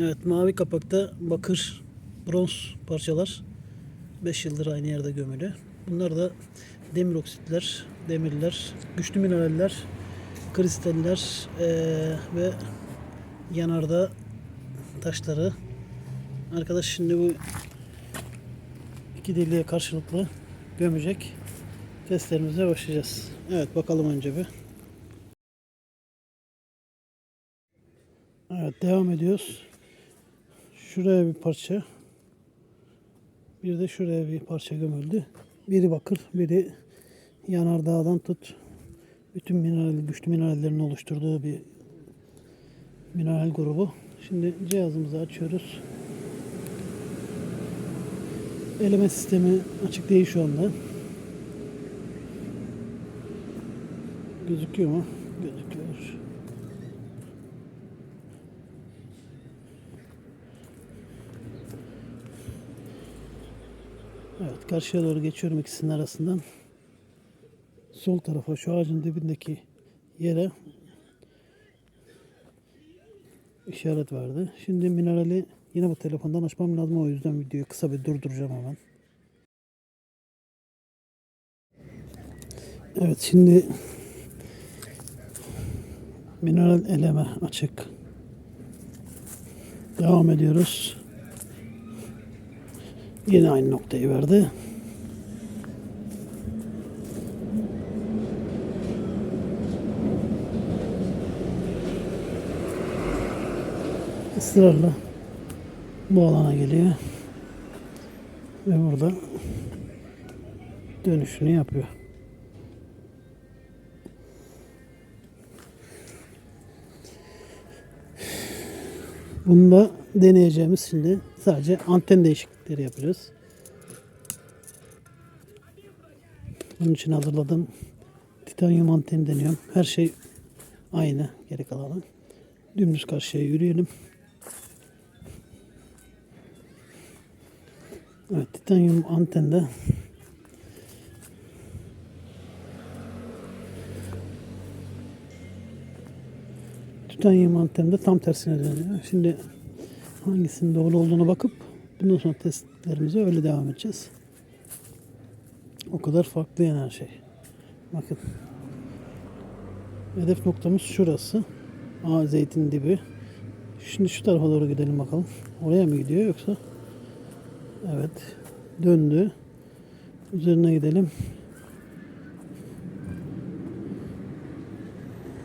Evet mavi kapakta bakır, bronz parçalar 5 yıldır aynı yerde gömülü. Bunlar da demir oksitler, demirler, güçlü mineraller, kristaller eee, ve yanardağ taşları. Arkadaş şimdi bu iki deliğe karşılıklı gömecek. Testlerimize başlayacağız. Evet bakalım önce bir. Evet devam ediyoruz. Şuraya bir parça. Bir de şuraya bir parça gömüldü. Biri bakır, biri yanardağdan tut. Bütün mineral, güçlü minerallerin oluşturduğu bir mineral grubu. Şimdi cihazımızı açıyoruz. Eleme sistemi açık değil şu anda. Gözüküyor mu? Gözüküyor. Evet karşıya doğru geçiyorum ikisinin arasından. Sol tarafa şu ağacın dibindeki yere işaret verdi. Şimdi minerali yine bu telefondan açmam lazım o yüzden videoyu kısa bir durduracağım hemen. Evet şimdi mineral eleme açık. Devam ediyoruz. Yine aynı noktayı verdi. ısrarla bu alana geliyor. Ve burada dönüşünü yapıyor. Bunda deneyeceğimiz şimdi sadece anten değişiklikleri yapacağız. Bunun için hazırladım. Titanyum anten deniyorum. Her şey aynı geri kalanı. Dümdüz karşıya yürüyelim. Evet, titanyum antende titanyum antende tam tersine dönüyor. Şimdi hangisinin doğru olduğunu bakıp bundan sonra testlerimize öyle devam edeceğiz. O kadar farklı yani her şey. Bakın. Hedef noktamız şurası. Aa zeytin dibi. Şimdi şu tarafa doğru gidelim bakalım. Oraya mı gidiyor yoksa? Evet. Döndü. Üzerine gidelim.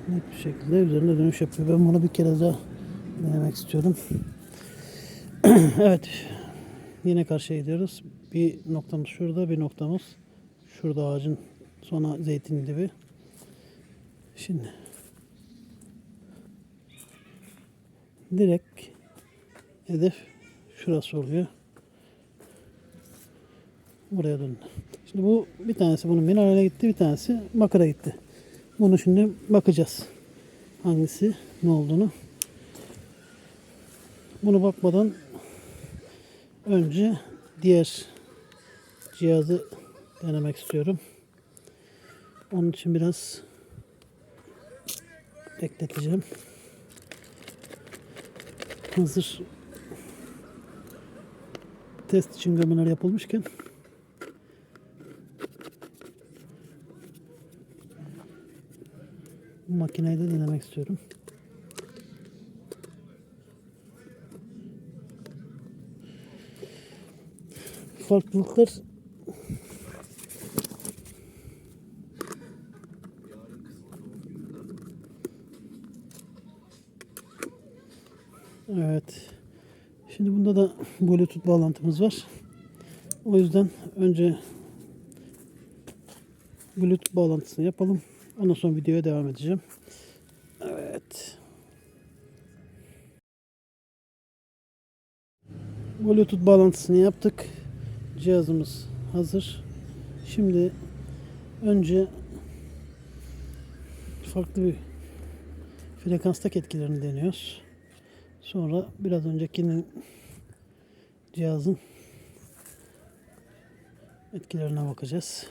Net bir şekilde üzerine dönüş yapıyor. Ben bunu bir kere daha denemek istiyorum. evet. Yine karşıya gidiyoruz. Bir noktamız şurada, bir noktamız şurada ağacın sonra zeytin dibi. Şimdi direkt hedef şurası oluyor. Buraya döndü. Şimdi bu bir tanesi bunun minerale gitti, bir tanesi makara gitti. Bunu şimdi bakacağız. Hangisi ne olduğunu. Bunu bakmadan önce diğer cihazı denemek istiyorum. Onun için biraz bekleteceğim. Hazır test için gömüler yapılmışken makineyi de denemek istiyorum. Farklılıklar Evet. Şimdi bunda da Bluetooth bağlantımız var. O yüzden önce Bluetooth bağlantısını yapalım. Ondan sonra videoya devam edeceğim. Evet. Bluetooth bağlantısını yaptık. Cihazımız hazır. Şimdi önce farklı bir frekanstak etkilerini deniyoruz. Sonra biraz öncekinin cihazın etkilerine bakacağız.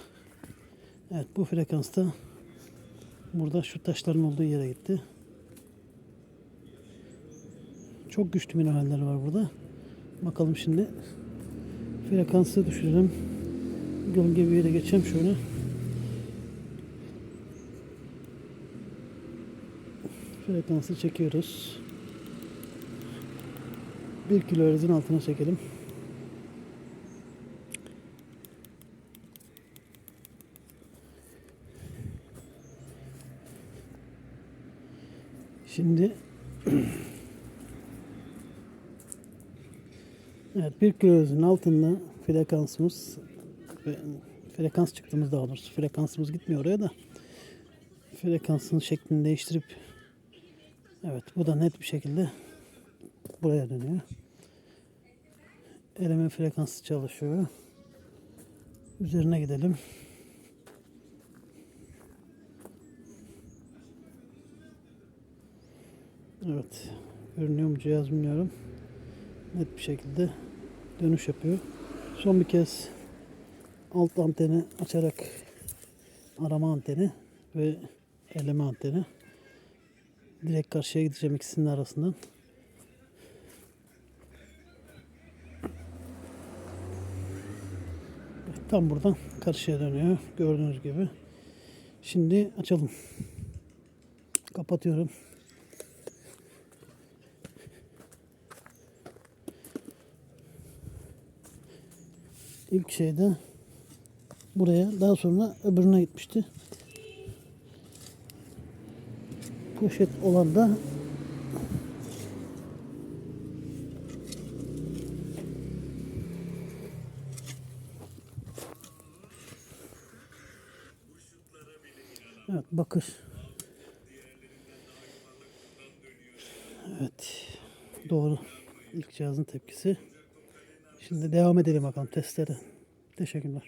Evet bu frekansta burada şu taşların olduğu yere gitti. Çok güçlü mineraller var burada. Bakalım şimdi. Frekansı düşürelim. Gölge bir yere geçeceğim şöyle. Frekansı çekiyoruz. 1 kilohertz'in altına çekelim. Şimdi Evet 1 kilohertz'in altında frekansımız frekans çıktığımız daha doğrusu frekansımız gitmiyor oraya da frekansın şeklini değiştirip evet bu da net bir şekilde buraya dönüyor. Eleme frekansı çalışıyor. Üzerine gidelim. Evet. Görünüyor mu cihaz bilmiyorum. Net bir şekilde dönüş yapıyor. Son bir kez alt anteni açarak arama anteni ve eleme anteni. Direkt karşıya gideceğim ikisinin arasından. Tam buradan karşıya dönüyor. Gördüğünüz gibi. Şimdi açalım. Kapatıyorum. İlk şeyde buraya daha sonra öbürüne gitmişti. Poşet olan da Evet bakır. Evet. Doğru. İlk cihazın tepkisi. Şimdi devam edelim bakalım testlere. Teşekkürler.